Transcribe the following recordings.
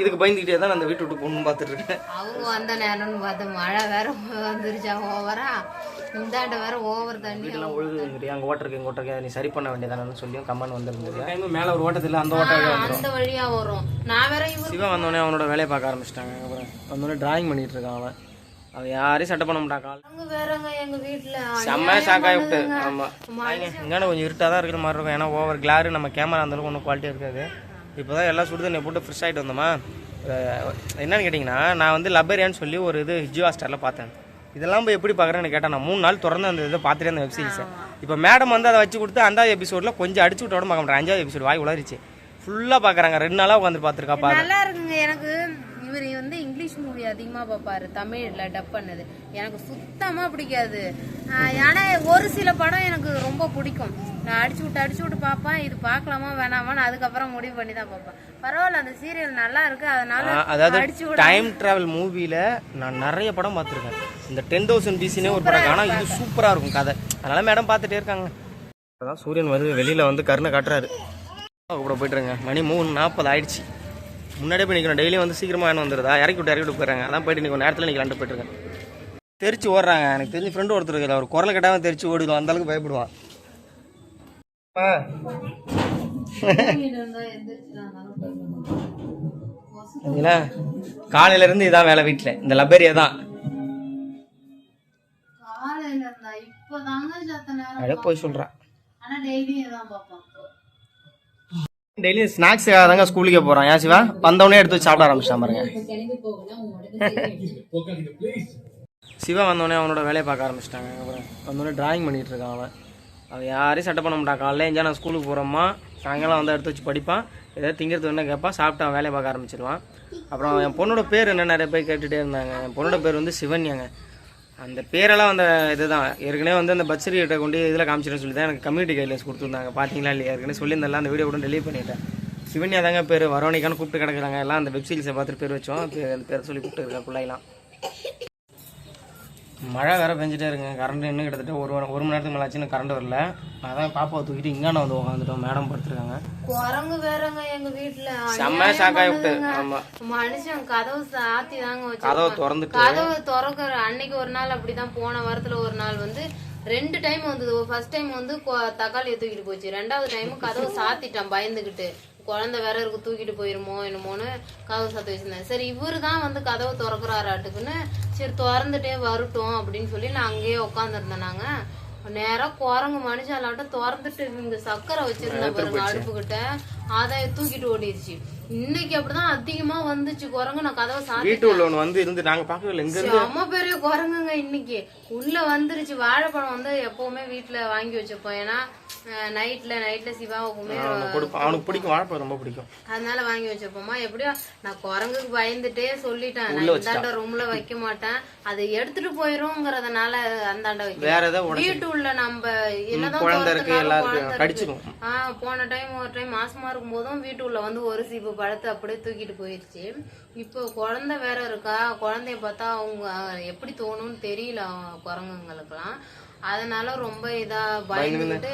இதுக்கு பயந்துக்கிட்டே தான் அந்த வீட்டு விட்டு பொண்ணு பார்த்துட்டு இருக்கேன். அவங்க வந்த நேரம்னு பார்த்து மழை வேற வந்துருச்சா ஓவரா இந்தாண்ட வேற ஓவர் தண்ணி. வீட்டெல்லாம் ஒழுகுதுங்கிறியா? அங்கே ஓட்டருக்கு இங்கே ஓட்டருக்கு நீ சரி பண்ண வேண்டியதானு சொல்லியும் கம்மன் வந்திருந்தது. டைம் மேலே ஒரு ஓட்டத்தில் அந்த ஓட்டம் அந்த வழியா வரும். நான் வேற இவரு சிவா வந்தோடனே அவனோட வேலையை பார்க்க ஆரம்பிச்சிட்டாங்க. அப்புறம் வந்தோடனே டிராயிங் பண்ணிட்டு இருக்கான் அவன். அவன் யாரையும் சட்டை பண்ண மாட்டான். கால் அவங்க வேறங்க எங்க வீட்டுல செம்ம ஷாக்காகி விட்டு. ஆமாம் இங்கே கொஞ்சம் இருட்டாக தான் இருக்கிற மாதிரி இருக்கும். ஏன்னா ஓவர் கிளாரு நம்ம கேமரா அந்தளவுக்கு ஒன்றும் குவாலிட்டியாக இருக்காது. இப்போ தான் எல்லாம் சுடு தண்ணியை போட்டு ஃப்ரெஷ் ஆகிட்டு வந்தோமா? என்னன்னு கேட்டிங்கன்னா நான் வந்து லப்பேரியான்னு சொல்லி ஒரு இது ஜியோ ஸ்டாரில் பார்த்தேன். இதெல்லாம் போய் எப்படி பார்க்குறேன்னு கேட்டேன் நான் மூணு நாள் தொடர்ந்து அந்த இதை பார்த்துட்டே அந்த வெப் சீரிஸை இப்போ மேடம் வந்து அதை வச்சு கொடுத்து அஞ்சாவது எபிசோடில் கொஞ்சம் அடிச்சு விட்டோட பார்க்க மாட்டேன் அஞ்சாவது எபிசோடு வாய் உளறிச்சு ஃபுல்லாக பார்க்குறாங்க. ரெண்டு நாளாக உட்காந்து பார்த்துருக்கா பாரு. நல்லா இருக்குங்க. எனக்கு இவர் வந்து இங்கிலீஷ் மூவி அதிகமா பார்ப்பாரு. தமிழ்ல டப் பண்ணது. எனக்கு சுத்தமா பிடிக்காது. ஆஹ் ஆனா ஒரு சில படம் எனக்கு ரொம்ப பிடிக்கும். நான் அடிச்சு விட்டு அடிச்சு விட்டு பார்ப்பேன் இது பார்க்கலாமா வேணாமான்னு அதுக்கப்புறம் முடிவு பண்ணி தான் பார்ப்பேன் பரவாயில்ல அந்த சீரியல் நல்லா இருக்கு அதனால அதாவது டைம் டிராவல் மூவியில் நான் நிறைய படம் பார்த்துருக்கேன். இந்த டென் தௌசண்ட் பிசினே ஒரு படம். ஆனால் இது சூப்பராக இருக்கும் கதை. அதனால மேடம் பார்த்துட்டே இருக்காங்க. அதான் சூரியன் வருது வெளியில் வந்து கருணை காட்டுறாரு. கூட போயிட்டுருங்க மணி மூணு நாற்பது ஆயிடுச்சு. முன்னாடியே போய் நிற்கணும் டெய்லியும் வந்து சீக்கிரமாக வேணும் வந்துருதா? இறக்கி விட்டு இறக்கி விட்டு போயிடுறாங்க. அதான் போயிட்டு நிற்கும் நேரத்தில் நிற்கலான்ட்டு போயிட்டுருக்கேன் தெரிச்சு ஓடுறாங்க. எனக்கு தெரிஞ்ச ஃப்ரெண்டு ஒருத்தர் அவர் குரலை கட்டாமல் தெரிச்சு ஓடிடுவான் அந்த அளவுக்கு பயப்படுவான். சரிங்களா காலையில இருந்து இதான் வேலை வீட்டில் இந்த லப்பேரியா தான். அப்படியே போய் சொல்கிறேன் டெய்லி ஸ்நாக்ஸுக்காக தாங்க ஸ்கூலுக்கே போகிறான் ஏன் சிவா? வந்தவொடனே எடுத்து சாப்பிட ஆரம்பிச்சிட்டான் பாருங்க. சிவா வந்தோடனே அவனோட வேலையை பார்க்க ஆரம்பிச்சிட்டாங்க. அப்புறம் வந்தோடனே டிராயிங் பண்ணிட்டு இருக்கான் அவன். அவன் யாரையும் சட்டை பண்ண மாட்டான். காலையில் எஞ்சா நான் ஸ்கூலுக்கு போகிறோமா சாயங்காலம் வந்து எடுத்து வச்சு படிப்பான். ஏதாவது திங்கிறது என்ன கேட்பான். சாப்பிட்டு அவன் வேலையை பார்க்க ஆரம்பிச்சிடுவான் அப்புறம் என் பொண்ணோட பேர் என்ன? நிறைய பேர் கேட்டுகிட்டே இருந்தாங்க. என் பொண்ணோட பேர் வந்து சிவன்யாங்க. அந்த பேரெல்லாம் அந்த இதுதான். ஏற்கனவே வந்து அந்த பர்த் சர்டிஃபிகேட்டை கொண்டு இதில் காமிச்சிடும் சொல்லி தான் எனக்கு கம்யூனிட்டி கைட்லைன்ஸ் கொடுத்துருந்தாங்க. பார்த்தீங்களா இல்லையா? ஏற்கனவே சொல்லியிருந்தேன் அந்த வீடியோ கூட டெலிவரி பண்ணிட்டேன். சிவன்யா தாங்க பேர். வரவணிக்கான்னு கூப்பிட்டு கிடக்குறாங்க. எல்லாம் அந்த வெப்சீரிஸை பார்த்துட்டு பேர் வச்சோம். பேர் அந்த பேரை சொல்லி கூப்பிட்டு இருக்கா பிள்ளைலாம் மழை வேற பெஞ்சிட்டே இருக்குங்க. கரண்ட் இன்னும் கிட்டத்தட்ட ஒரு ஒரு மணி நேரத்துக்கு மேலே ஆச்சுன்னு கரண்ட் வரல. அதான் பாப்பாவை தூக்கிட்டு இங்கான வந்து உட்காந்துட்டோம் மேடம் படுத்துருக்காங்க. குரங்கு வேறங்க எங்க வீட்டுல செம்ம ஷாக்காகி விட்டு ஆமாம் மனுஷன் கதவு சாத்தி தாங்க வச்சு கதவை திறந்துட்டு. கதவு திறக்கிற அன்னைக்கு ஒரு நாள் அப்படிதான் போன வாரத்துல ஒரு நாள் வந்து ரெண்டு டைம் வந்தது. ஃபர்ஸ்ட் டைம் வந்து தக்காளியை தூக்கிட்டு போச்சு. ரெண்டாவது டைம் கதவு சாத்திட்டான் பயந்துகிட்டு. குழந்தை வேற இருக்கு தூக்கிட்டு போயிருமோ என்னமோன்னு கதவு சாத்தி வச்சிருந்தேன் சரி இவரு தான் வந்து கதவு திறக்கிறாராட்டுக்குன்னு சரி திறந்துட்டே வரட்டும் அப்படின்னு சொல்லி நான் அங்கேயே உட்காந்துருந்தேன் நாங்க. நேரா குரங்கு மனுஷாலாட்டம் திறந்துட்டு இங்க சக்கரை வச்சிருந்தேன் பாருங்க அடுப்பு கிட்ட அதை தூக்கிட்டு ஓடிடுச்சு. இன்னைக்கு அப்படிதான் அதிகமா வந்துச்சு குரங்கு. நான் கதவை சாத்தி வீட்டு உள்ள ஒன்று வந்து இருந்து நாங்கள் பார்க்கவே இல்லை இங்கே செம்ம பெரிய குரங்குங்க இன்னைக்கு. உள்ள வந்துருச்சு. வாழைப்பழம் வந்து எப்பவுமே வீட்டுல வாங்கி வச்சிருப்போம் ஏன்னா நைட்ல நைட்ல கொடுப்போம் அவனுக்கு பிடிக்கும். வாழைப்பழம் ரொம்ப பிடிக்கும். அதனால வாங்கி வச்சிருப்போமா எப்படியோ நான் குரங்குக்கு பயந்துட்டே சொல்லிட்டேன். நான் இந்தாண்ட ரூம்ல வைக்க மாட்டேன். அதை எடுத்துட்டு போயிருங்கிறதுனால அந்தாண்ட வைக்க வேற ஏதாவது வீட்டு உள்ள நம்ம என்னதான் குழந்தை இருக்கு எல்லாருக்கும். கடிச்சிடும் ஆ போன டைம் ஒரு டைம் மாசமா இருக்கும் போதும் வீட்டு உள்ள வந்து ஒரு சீப்பு பழத்தை அப்படியே தூக்கிட்டு போயிருச்சு. இப்போ குழந்தை வேற இருக்கா? குழந்தைய பார்த்தா அவங்க எப்படி தோணும்னு தெரியல அவங்க குரங்குங்களுக்குலாம் அதனால ரொம்ப இதா பயந்துகிட்டு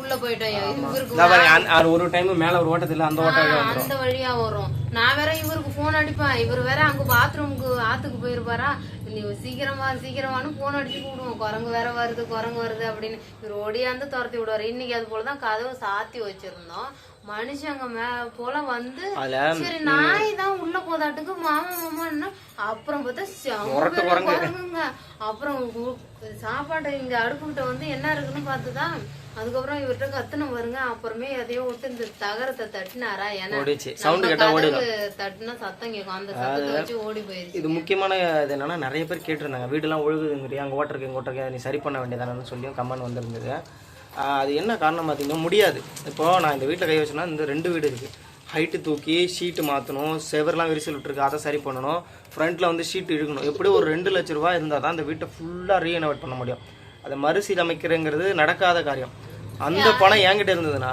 உள்ள போயிட்டோம் ஒரு டைம் மேலே ஒரு ஓட்டத்தில் அந்த ஓட்டம் அந்த வழியா வரும். நான் வேற இவருக்கு போன் அடிப்பேன். இவர் வேற அங்க பாத்ரூமுக்கு ஆத்துக்கு போயிருப்பாரா? நீ சீக்கிரமா சீக்கிரமானு போன் அடிச்சு கூடுவோம் குரங்கு வேற வருது குரங்கு வருது அப்படின்னு. இவர் ஓடியாந்து துரத்தி விடுவாரு. இன்னைக்கு அது போலதான் கதவை சாத்தி வச்சிருந்தோம். மனுஷங்க மே போல வந்து சரி நாய் தான் உள்ள போதாட்டுக்கு மாமா மாமா அப்புறம் பார்த்தா அப்புறம் சாப்பாடு இங்க அடுப்புகிட்ட வந்து என்ன இருக்குன்னு பார்த்துதான் அதுக்கப்புறம் இவர்கிட்ட கத்துன பாருங்க. அப்புறமே எதையோ விட்டு இந்த தகரத்தை தட்டினாரா ஏன்னா தட்டுனா சத்தம் கேட்கும். அந்த சத்தத்தை வச்சு ஓடி போயிருச்சு. இது முக்கியமான இது என்னன்னா நிறைய பேர் கேட்டிருந்தாங்க. வீடெல்லாம் ஒழுகுதுங்கிறியா? அங்கே ஓட்டருக்கு இங்கே ஓட்டருக்கு. நீ சரி பண்ண வேண்டியதானு சொல்லியும் கமெண்ட் வந்திருந்தது. அது என்ன காரணம் பார்த்தீங்கன்னா முடியாது. இப்போ நான் இந்த வீட்டில் கை வச்சேன்னா இந்த ரெண்டு வீடு இருக்குது ஹைட்டு தூக்கி ஷீட்டு மாற்றணும் செவர்லாம் விரிசல் விட்டுருக்கு அதை சரி பண்ணணும். ஃப்ரண்ட்டில் வந்து ஷீட் இழுக்கணும். எப்படி ஒரு ரெண்டு லட்ச ரூபா இருந்தால் தான் இந்த வீட்டை ஃபுல்லாக ரீஎனோவேட் பண்ண முடியும். அதை மறுசீரமைக்கிறங்கிறது நடக்காத காரியம். அந்த பணம் என்கிட்ட இருந்ததுன்னா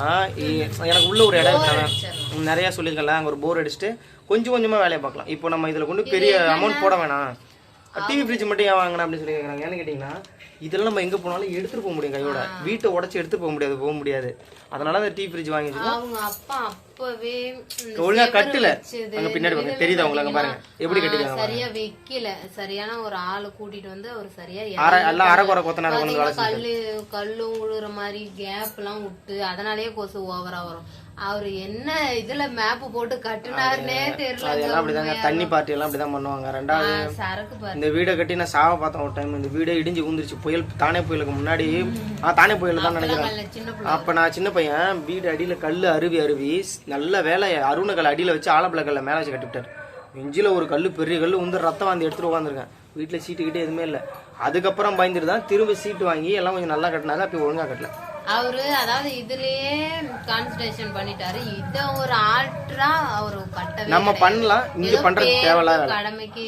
எனக்கு உள்ள ஒரு இடம் இருக்கு நிறைய சொல்லியிருக்கல அங்கே ஒரு போர் அடிச்சுட்டு கொஞ்சம் கொஞ்சமாக வேலையை பார்க்கலாம். இப்போ நம்ம இதில் கொண்டு பெரிய அமௌண்ட் போட வேணாம். டிவி ஃப்ரிட்ஜ் மட்டும் ஏன் வாங்கினா அப்படின்னு சொல்லி கேட்குறாங்க ஏன்னு கேட்டிங்கன்னா இதெல்லாம் நம்ம எங்கே போனாலும் எடுத்துகிட்டு போக முடியும் கையோட. வீட்டை உடச்சி எடுத்துட்டு போக முடியாது போக முடியாது. அதனால அந்த டிவி ஃப்ரிட்ஜ் வாங்கி. அவங்க அப்பா அப்பவே ஒழுங்கா கட்டல. அங்க பின்னாடி பாருங்க, தெரியுதா? அங்க பாருங்க. எப்படி கட்டிருக்காங்க சரியா வைக்கல. சரியான ஒரு ஆளு கூட்டிட்டு வந்து அவர் சரியா எல்லாம் அரைக்குறை கொத்தனார் கொண்டு கல்லு கல்லும் உழுற மாதிரி கேப் எல்லாம் விட்டு அதனாலயே கொசு ஓவரா வரும். அவர் என்ன இதுல மேப் போட்டு கட்டுனாருன்னே தெரியல அது எல்லாம் அப்படிதாங்க. தண்ணி பார்ட்டி எல்லாம் அப்படிதான் பண்ணுவாங்க. ரெண்டாவது இந்த வீடை கட்டி நான் சாவ பார்த்தேன் ஒரு டைம் இந்த வீடே இடிஞ்சு ஊந்துருச்சு புயல் தானே புயலுக்கு முன்னாடி ஆ தானே புயல் தான் நினைக்கிறேன் அப்ப நான் சின்ன பையன் வீடு அடியில கல்லு அருவி அருவி நல்ல வேலை அருண கல் அடியில வச்சு ஆலப்பழ கல்ல மேல வச்சு கட்டிவிட்டாரு. நெஞ்சில ஒரு கல்லு பெரிய கல்லு வந்து ரத்தம் வந்து எடுத்துட்டு உட்காந்துருக்கேன் வீட்டுல சீட்டு கிட்டே எதுவுமே இல்லை. அதுக்கப்புறம் பயந்துட்டு தான் திரும்ப சீட்டு வாங்கி எல்லாம் கொஞ்சம் நல்லா கட்டினாங்க அப்படி ஒழுங்கா கட்டல. அவரு அதாவது இதுலயே கான்சன்ட்ரேஷன் பண்ணிட்டாரு. இத ஒரு ஆல்ட்ரா அவரு கட்டவே நம்ம பண்ணலாம். இங்க பண்றது பேருக்கு தேவையில்ல கடமைக்கு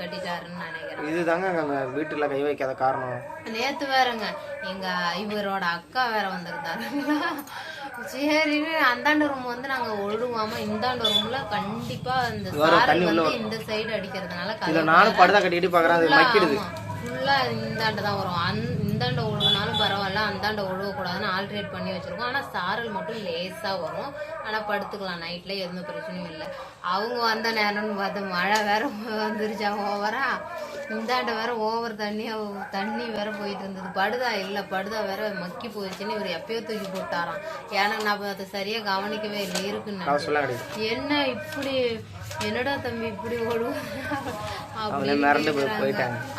கட்டிட்டாருன்னு நினைக்கிறேன். இதுதாங்க அங்க வீட்டுல கை வைக்காத காரணம். நேத்து வேறங்க எங்க இவரோட அக்கா வேற வந்திருந்தாருங்களா சரின்னு அந்தாண்ட ரூம் வந்து நாங்க ஒழுவாம இந்தாண்ட ரூம்ல கண்டிப்பா இந்த சாரல் வந்து இந்த சைடு அடிக்கிறதுனால நானும் படுதா கட்டிட்டு பாக்குறேன் அது மக்கிடுது. ஃபுல்லா இந்தாண்ட தான் வரும். அந் இந்தாண்ட அந்தாண்ட ஒழுகக்கூடாதுன்னு ஆல்ட்ரேட் பண்ணி வச்சிருக்கோம். ஆனா சாரல் மட்டும் லேசா வரும். ஆனா படுத்துக்கலாம். நைட்ல எந்த பிரச்சனையும் இல்லை. அவங்க வந்த நேரம்னு பார்த்து மழை வேற வந்துருச்சா. ஓவரா இந்தாண்ட வேற ஓவர் தண்ணி தண்ணி வேற போயிட்டு இருந்தது. படுதா? இல்ல படுதா வேற மக்கி போயிடுச்சுன்னு இவர் எப்பயோ தூக்கி போட்டாராம். ஏன்னா நான் அதை சரியா கவனிக்கவே இல்லை. இருக்குன்னு என்ன இப்படி என்னடா தம்பி இப்படி ஓடுவோம்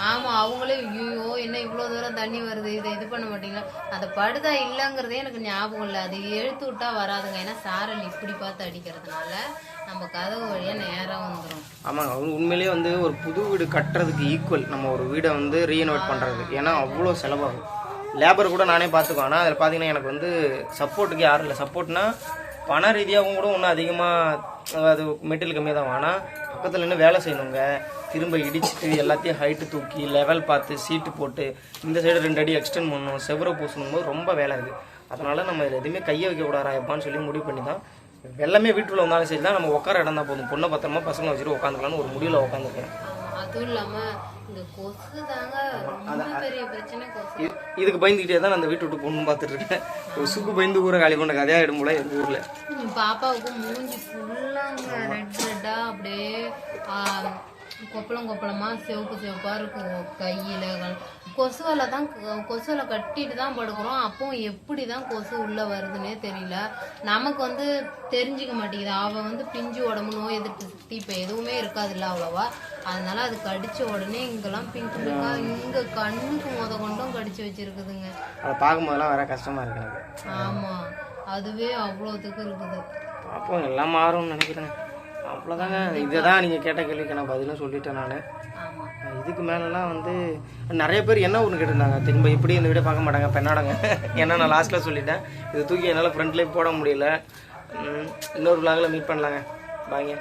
ஆமா அவங்களே ஐயோ என்ன இவ்வளவு தூரம் தண்ணி வருது? இதை இது பண்ண மாட்டீங்களா? அந்த படுதா இல்லைங்கிறதே எனக்கு ஞாபகம் இல்லை. அது எழுத்து விட்டா வராதுங்க. ஏன்னா சாரல் இப்படி பார்த்து அடிக்கிறதுனால நம்ம கதவு வழியா நேரா வந்துரும். ஆமாங்க. அவங்க உண்மையிலேயே வந்து ஒரு புது வீடு கட்டுறதுக்கு ஈக்குவல் நம்ம ஒரு வீடை வந்து ரீஇனோவேட் பண்ணுறது ஏன்னா அவ்வளோ செலவாகும். லேபர் கூட நானே பார்த்துக்குவேன். ஆனால் அதில் பார்த்தீங்கன்னா எனக்கு வந்து சப்போர்ட்டுக்கு யாரும் இல்லை. சப்போர்ட்னா பண ரீதியாகவும் கூட ஒன்றும் அதிகமாக அது மெட்டீரியல் கம்மியாக தான் ஆனால் பக்கத்தில் நின்று வேலை செய்யணுங்க. திரும்ப இடிச்சிட்டு எல்லாத்தையும் ஹைட்டு தூக்கி லெவல் பார்த்து சீட்டு போட்டு இந்த சைடு ரெண்டு அடி எக்ஸ்டெண்ட் பண்ணணும் செவரை பூசணும் போது ரொம்ப வேலை இருக்குது அதனால் நம்ம இதில் எதுவுமே கையை வைக்க கூடாதா எப்பான்னு சொல்லி முடிவு பண்ணி தான் எல்லாமே வீட்டில் வந்தாலும் சரி தான் நம்ம உட்கார இடம் தான் போதும். பொண்ணை பத்திரமா பசங்களை வச்சுட்டு உட்காந்துக்கலாம்னு ஒரு முடிவில் உட்காந்துருக்கேன். அதுவும் இல்லாம இந்த கொசு தாங்க ரொம்ப பெரிய பிரச்சனை கொசு. இது- இதுக்கு பயந்துக்கிட்டே தான் அந்த வீட்டு விட்டு பொண்ணு பார்த்துட்டு இருக்கேன் ஒரு சுக்கு பயந்து ஊரை காலி பண்ண கதையாக இடம் போல எங்கள் ஊரில். பாப்பாவுக்கு மூஞ்சி ஃபுல்லாங்க ரெட் ரெட்டா அப்படியே கொப்பளம் கொப்பளமா சிவப்பு சிவப்பா இருக்கும் கையில. கொசுவலை தான் கொசுவலை கட்டிட்டு தான் படுக்கிறோம். அப்போ எப்படி தான் கொசு உள்ள வருதுன்னே தெரியல. நமக்கு வந்து தெரிஞ்சுக்க மாட்டேங்குது. அவ வந்து பிஞ்சு உடம்பு நோய் எதிர்ப்பு சக்தி இப்போ எதுவுமே இருக்காதுல்ல அவ்வளவா. அதனால அது கடிச்ச உடனே இங்கெல்லாம் பிங்க் பிங்கா இங்க கண்ணுக்கு முத கொண்டும் கடிச்சு வச்சிருக்குதுங்க. அதை பார்க்கும்போதெல்லாம் வேற கஷ்டமாக இருக்கு எனக்கு. ஆமா. அதுவே அவ்வளோத்துக்கு இருக்குது. பார்ப்போம். எல்லாம் மாறும்னு நினைக்கிறேன். அவ்வளோதாங்க இதை தான் நீங்கள் கேட்ட கேள்விக்கு நான் பதிலும் சொல்லிட்டேன் நான். இதுக்கு மேலெல்லாம் வந்து நிறைய பேர் என்ன ஒன்று கேட்டிருந்தாங்க? திரும்ப இப்படி இந்த வீடியோ பார்க்க மாட்டாங்க பெண்ணாடங்க. ஏன்னா நான் லாஸ்ட்டில் சொல்லிட்டேன். இது தூக்கி என்னால் ஃப்ரண்ட்லேயே போட முடியல. இன்னொரு vlogல மீட் பண்ணலாங்க. பாய்ங்க